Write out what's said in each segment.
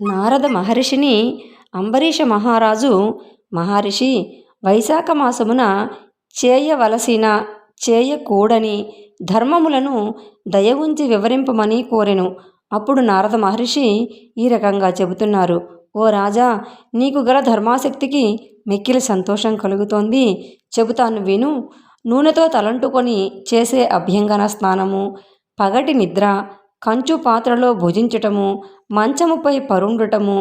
నారద మహర్షిని అంబరీష మహారాజు మహర్షి వైశాఖ మాసమున చేయవలసిన చేయకూడని ధర్మములను దయ ఉంచి వివరింపమని కోరెను. అప్పుడు నారద మహర్షి ఈ రకంగా చెబుతున్నారు. ఓ రాజా నీకు గల ధర్మాసక్తికి మిక్కిలి సంతోషం కలుగుతోంది. చెబుతాను విను నూనెతో తలంటుకొని చేసే అభ్యంగన స్నానము పగటి నిద్ర కంచు పాత్రలో భుజించటము మంచముపై పరుండటము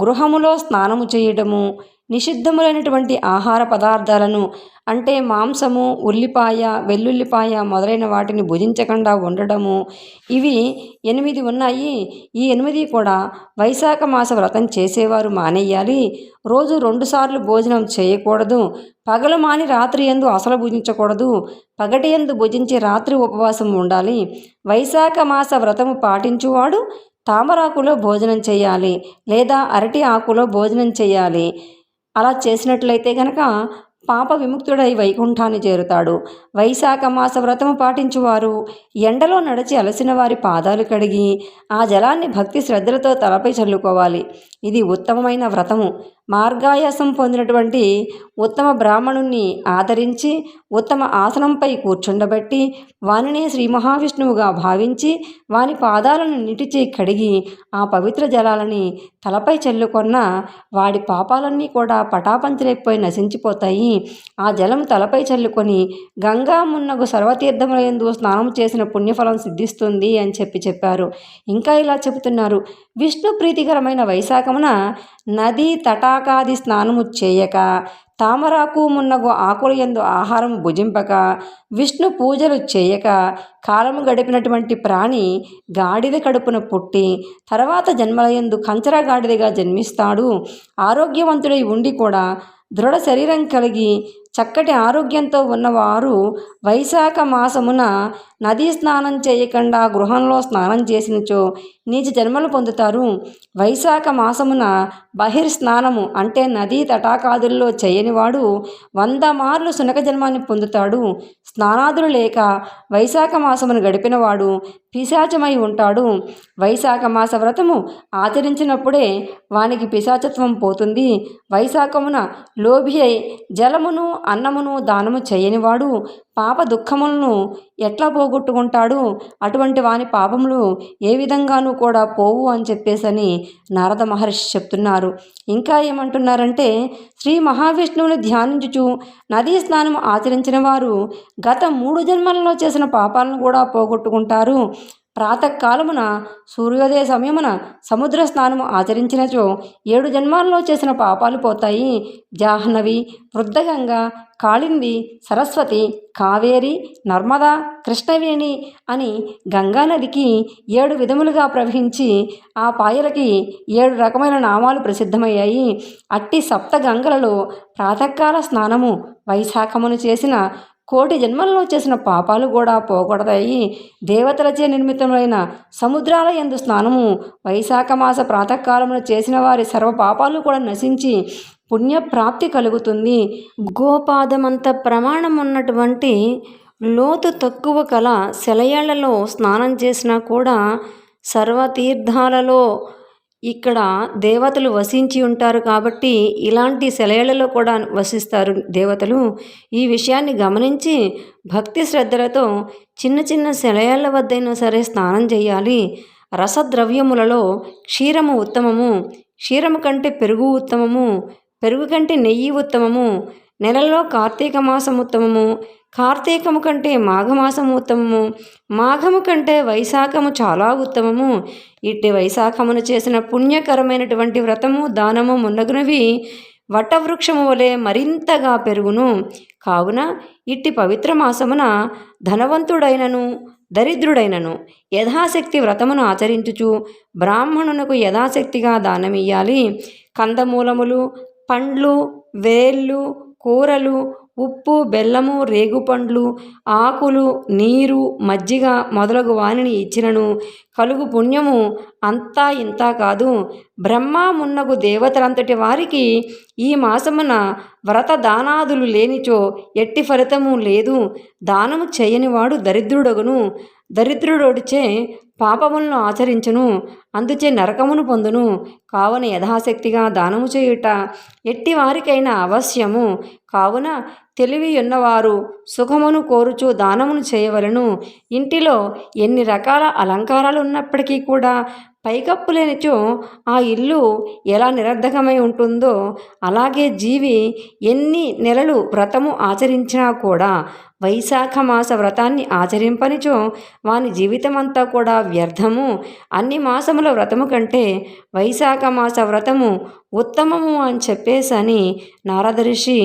గృహములో స్నానము చేయటము నిషిద్ధములైనటువంటి ఆహార పదార్థాలను అంటే మాంసము ఉల్లిపాయ వెల్లుల్లిపాయ మొదలైన వాటిని భుజించకుండా ఉండడము. ఇవి ఎనిమిది ఉన్నాయి. ఈ ఎనిమిది కూడా వైశాఖ మాస వ్రతం చేసేవారు మానేయాలి. రోజు రెండుసార్లు భోజనం చేయకూడదు. పగలు మాని రాత్రి ఎందు అసలు భుజించకూడదు. పగటి ఎందు భుజించి రాత్రి ఉపవాసం ఉండాలి. వైశాఖ మాస వ్రతము పాటించువాడు తామరాకులో భోజనం చేయాలి లేదా అరటి ఆకులో భోజనం చేయాలి. అలా చేసినట్లయితే కనుక పాప విముక్తుడై వైకుంఠాన్ని చేరుతాడు. వైశాఖ మాస వ్రతము పాటించువారు. ఎండలో నడిచి అలసిన వారి పాదాలు కడిగి ఆ జలాన్ని భక్తి శ్రద్ధలతో తలపై చల్లుకోవాలి. ఇది ఉత్తమమైన వ్రతము. మార్గాయాసం పొందినటువంటి ఉత్తమ బ్రాహ్మణుణ్ణి ఆదరించి ఉత్తమ ఆసనంపై కూర్చుండబట్టి వానినే శ్రీ మహావిష్ణువుగా భావించి వాని పాదాలను నిటిచి కడిగి ఆ పవిత్ర జలాలని తలపై చల్లుకొన్న వాడి పాపాలన్నీ కూడా పటాపంచలైపోయి నశించిపోతాయి. ఆ జలం తలపై చల్లుకొని గంగా మున్నగు సర్వతీర్థములందు స్నానం చేసిన పుణ్యఫలం సిద్ధిస్తుంది అని చెప్పి చెప్పారు. ఇంకా ఇలా చెబుతున్నారు. విష్ణు ప్రీతికరమైన వైశాఖమున నదీ తటాకాది స్నానము చేయక తామరాకు మున్నగు ఆకుల ఎందు ఆహారం భుజింపక విష్ణు పూజలు చేయక కాలము గడిపినటువంటి ప్రాణి గాడిద కడుపున పుట్టి తర్వాత జన్మలయందు కంచర గాడిదగా జన్మిస్తాడు. ఆరోగ్యవంతుడై ఉండి కూడా దృఢ శరీరం కలిగి చక్కటి ఆరోగ్యంతో ఉన్నవారు వైశాఖ మాసమున నదీ స్నానం చేయకుండా గృహంలో స్నానం చేసినచో నీచ జన్మలు పొందుతారు. వైశాఖ మాసమున బహిర్స్నానము అంటే నదీ తటాకాదుల్లో చేయనివాడు వంద మార్లు శునక జన్మాన్ని పొందుతాడు. స్నానాదులు లేక వైశాఖ మాసమును గడిపినవాడు పిశాచమై ఉంటాడు. వైశాఖ మాస వ్రతము ఆచరించినప్పుడే వానికి పిశాచత్వం పోతుంది. వైశాఖమున లోభి అయి జలమును అన్నమును దానము చేయనివాడు పాప దుఃఖములను ఎట్లా పోగొట్టుకుంటాడు? అటువంటి వాని పాపములు ఏ విధంగానూ కూడా పోవు అని చెప్పేసని నారద మహర్షి చెప్తున్నారు. ఇంకా ఏమంటున్నారంటే శ్రీ మహావిష్ణువుని ధ్యానించుచు నదీ స్నానం ఆచరించిన వారు గత మూడు జన్మలలో చేసిన పాపాలను కూడా పోగొట్టుకుంటారు. ప్రాతకాలమున సూర్యోదయ సమయమున సముద్ర స్నానము ఆచరించినచో ఏడు జన్మాల్లో చేసిన పాపాలు పోతాయి. జాహ్నవి వృద్ధగంగ కాళింది సరస్వతి కావేరి నర్మదా కృష్ణవేణి అని గంగానదికి ఏడు విధములుగా ప్రవహించి ఆ పాయలకి ఏడు రకమైన నామాలు ప్రసిద్ధమయ్యాయి. అట్టి సప్త గంగలలో ప్రాతకాల స్నానము వైశాఖమును చేసిన కోటి జన్మల్లో చేసిన పాపాలు కూడా పోగొడతాయి. దేవతలచే నిర్మితమైన సముద్రాల ఎందు స్నానము వైశాఖ మాస ప్రాతకాలమున చేసిన వారి సర్వ పాపాలు కూడా నశించి పుణ్యప్రాప్తి కలుగుతుంది. గోపాదమంత ప్రమాణం ఉన్నటువంటి లోతు తక్కువ కల సెలయేళ్ళలో స్నానం చేసినా కూడా సర్వతీర్థాలలో ఇక్కడ దేవతలు వసించి ఉంటారు కాబట్టి ఇలాంటి శిలయలలో కూడా వసిస్తారు దేవతలు. ఈ విషయాన్ని గమనించి భక్తి శ్రద్ధలతో చిన్న చిన్న శిలయాల వద్దైనా సరే స్నానం చేయాలి. రసద్రవ్యములలో క్షీరము ఉత్తమము క్షీరము కంటే పెరుగు ఉత్తమము పెరుగు కంటే నెయ్యి ఉత్తమము నెలలో కార్తీక మాసం ఉత్తమము కార్తీకము కంటే మాఘమాసము ఉత్తమము మాఘము కంటే వైశాఖము చాలా ఉత్తమము. ఇట్టి వైశాఖమును చేసిన పుణ్యకరమైనటువంటి వ్రతము దానము మున్నగునవి వటవృక్షము వలె మరింతగా పెరుగును. కావున ఇట్టి పవిత్ర మాసమున ధనవంతుడైనను దరిద్రుడైనను యథాశక్తి వ్రతమును ఆచరించుచు బ్రాహ్మణునకు యథాశక్తిగా దానమియ్యాలి. కందమూలములు పండ్లు వేళ్ళు కూరలు ఉప్పు బెల్లము రేగుపండ్లు ఆకులు నీరు మజ్జిగ మొదలగు వానిని ఇచ్చినను. కలుగు పుణ్యము అంతా ఇంత కాదు. బ్రహ్మ మున్నగు దేవతలంతటి వారికి ఈ మాసమున వ్రత దానాదులు లేనిచో ఎట్టి ఫలితము లేదు. దానము చేయనివాడు దరిద్రుడగును. దరిద్రుడొడిచే పాపములను ఆచరించును అందుచే నరకమును పొందును. కావున యథాశక్తిగా దానము చేయుట ఎట్టి వారికైనా అవశ్యము. కావున తెలివి ఉన్నవారు సుఖమును కోరుచు దానమును చేయవలను. ఇంటిలో ఎన్ని రకాల అలంకారాలు ఉన్నప్పటికీ కూడా పైకప్పు లేనిచో ఆ ఇల్లు ఎలా నిరర్ధకమై ఉంటుందో అలాగే జీవి ఎన్ని నెలలు వ్రతము ఆచరించినా కూడా వైశాఖ మాస వ్రతాన్ని ఆచరింపనిచో వాని జీవితమంతా కూడా వ్యర్థము. అన్ని మాసముల వ్రతము కంటే వైశాఖ మాస వ్రతము ఉత్తమము అని చెప్పేసని నారదర్షి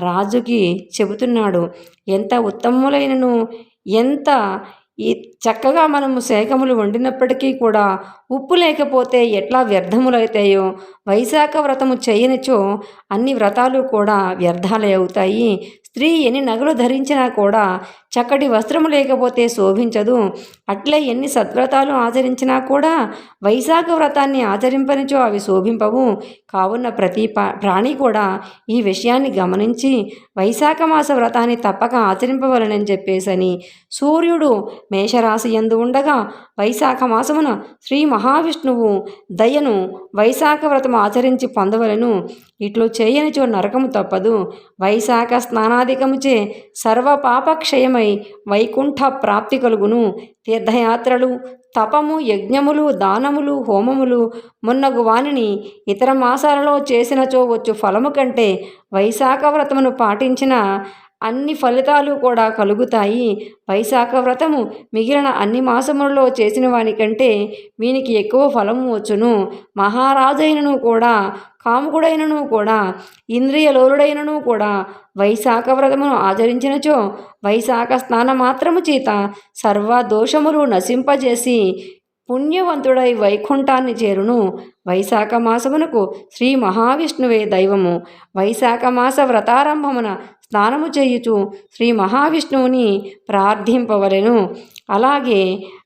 రాజుకి చెబుతున్నాడు. ఎంత ఉత్తములైనను ఎంత ఈ చక్కగా మనము సేకములు వండినప్పటికీ కూడా ఉప్పు లేకపోతే ఎట్లా వ్యర్థములవుతాయో వైశాఖ వ్రతము చేయనిచో అన్ని వ్రతాలు కూడా వ్యర్థాలే అవుతాయి. స్త్రీ ఎన్ని నగలు ధరించినా కూడా చక్కటి వస్త్రము లేకపోతే శోభించదు. అట్లే ఎన్ని సద్వ్రతాలు ఆచరించినా కూడా వైశాఖ వ్రతాన్ని ఆచరింపనిచో అవి శోభింపవు. కావున్న ప్రతి ప్రాణి కూడా ఈ విషయాన్ని గమనించి వైశాఖ మాస వ్రతాన్ని తప్పక ఆచరింపవలనని చెప్పేసని సూర్యుడు మేషరాశి ఎందు ఉండగా వైశాఖ మాసమున శ్రీ మహావిష్ణువు దయను వైశాఖ వ్రతం ఆచరించి పొందవలను. ఇట్లు చేయనిచో నరకము తప్పదు. వైశాఖ స్నానాధికముచే సర్వ పాపక్షయమై వైకుంఠ ప్రాప్తి కలుగును. తీర్థయాత్రలు తపము యజ్ఞములు దానములు హోమములు మున్నగు వానిని ఇతర మాసాలలో చేసినచో వచ్చు ఫలము కంటే వైశాఖ వ్రతమును పాటించిన అన్ని ఫలితాలు కూడా కలుగుతాయి. వైశాఖ వ్రతము మిగిలిన అన్ని మాసములలో చేసిన వానికంటే వీనికి ఎక్కువ ఫలము వచ్చును. మహారాజైనను కూడా కాముకుడైనను కూడా ఇంద్రియలోలుడైనను కూడా వైశాఖ వ్రతమును ఆచరించినచో వైశాఖ స్నాన మాత్రము చేత సర్వ దోషములు నశింపజేసి పుణ్యవంతుడై వైకుంఠాన్ని చేరును. వైశాఖ మాసమునకు శ్రీ మహావిష్ణువే దైవము. వైశాఖ మాస వ్రతారంభమున స్నానము చేయుచు శ్రీ మహావిష్ణువుని ప్రార్థింపవలెను. అలాగే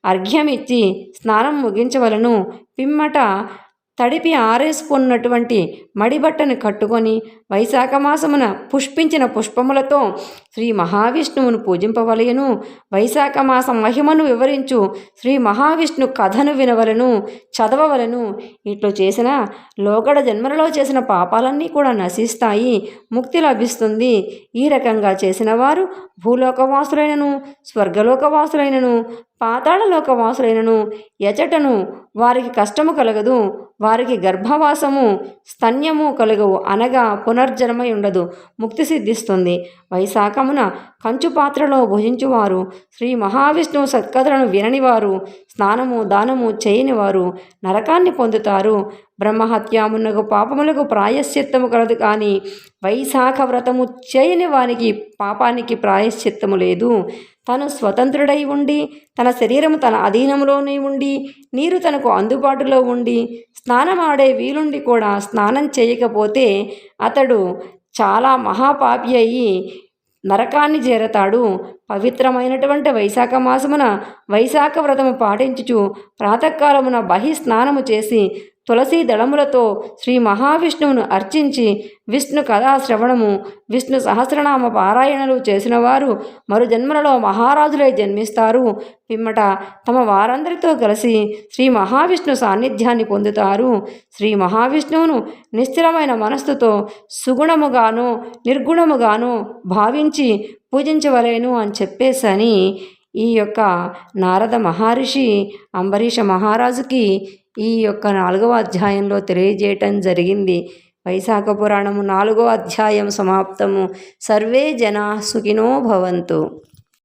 అర్ఘ్యమిచ్చి స్నానం ముగించవలను. పిమ్మట తడిపి ఆరేసుకున్నటువంటి మడిబట్టను కట్టుకొని వైశాఖ మాసమున పుష్పించిన పుష్పములతో శ్రీ మహావిష్ణువును పూజింపవలయను వైశాఖ మాసం మహిమను వివరించు. శ్రీ మహావిష్ణు కథను వినవలను చదవవలను. ఇట్లు చేసిన లోగడ జన్మలలో చేసిన పాపాలన్నీ కూడా నశిస్తాయి. ముక్తి లభిస్తుంది. ఈ రకంగా చేసిన వారు భూలోకవాసులైనను స్వర్గలోకవాసులైనను పాతాళలోకవాసులైనను ఎచటను వారికి కష్టము కలగదు. వారికి గర్భవాసము స్తన్యము కలుగవు అనగా పునర్జన్మై ఉండదు ముక్తి సిద్ధిస్తుంది. కామున కంచు పాత్రలో భుజించువారు. శ్రీ మహావిష్ణువు సత్కథలను విననివారు. స్నానము దానము చేయనివారు. నరకాన్ని పొందుతారు. బ్రహ్మహత్యామునకు పాపములకు ప్రాయశ్చిత్తము కలదు కానీ వైశాఖ వ్రతము చేయని వానికి పాపానికి ప్రాయశ్చిత్తము లేదు. తను స్వతంత్రుడై ఉండి తన శరీరము తన అధీనంలోనే ఉండి నీరు తనకు అందుబాటులో ఉండి స్నానమాడే వీలుండి కూడా స్నానం చేయకపోతే అతడు చాలా మహాపాపి అయి నరకాన్ని చేరతాడు పవిత్రమైనటువంటి వైశాఖ మాసమున వైశాఖ వ్రతము పాటించుచు ప్రాతకాలమున బహిస్నానము చేసి తులసీ దళములతో శ్రీ మహావిష్ణువును అర్చించి విష్ణు కథా శ్రవణము విష్ణు సహస్రనామ పారాయణలు చేసినవారు మరు జన్మలలో మహారాజులై జన్మిస్తారు. పిమ్మట తమ వారందరితో కలిసి శ్రీ మహావిష్ణు సాన్నిధ్యాన్ని పొందుతారు. శ్రీ మహావిష్ణువును నిశ్చలమైన మనస్సుతో సుగుణముగాను నిర్గుణముగాను భావించి పూజించవలేను అని చెప్పేసని ఈ యొక్క నారద మహర్షి అంబరీష మహారాజుకి ఈ యొక్క నాలుగవ అధ్యాయంలో తెలియజేయటం జరిగింది. వైశాఖ పురాణము నాలుగో అధ్యాయం సమాప్తము. సర్వే జనా సుఖినో భవంతు.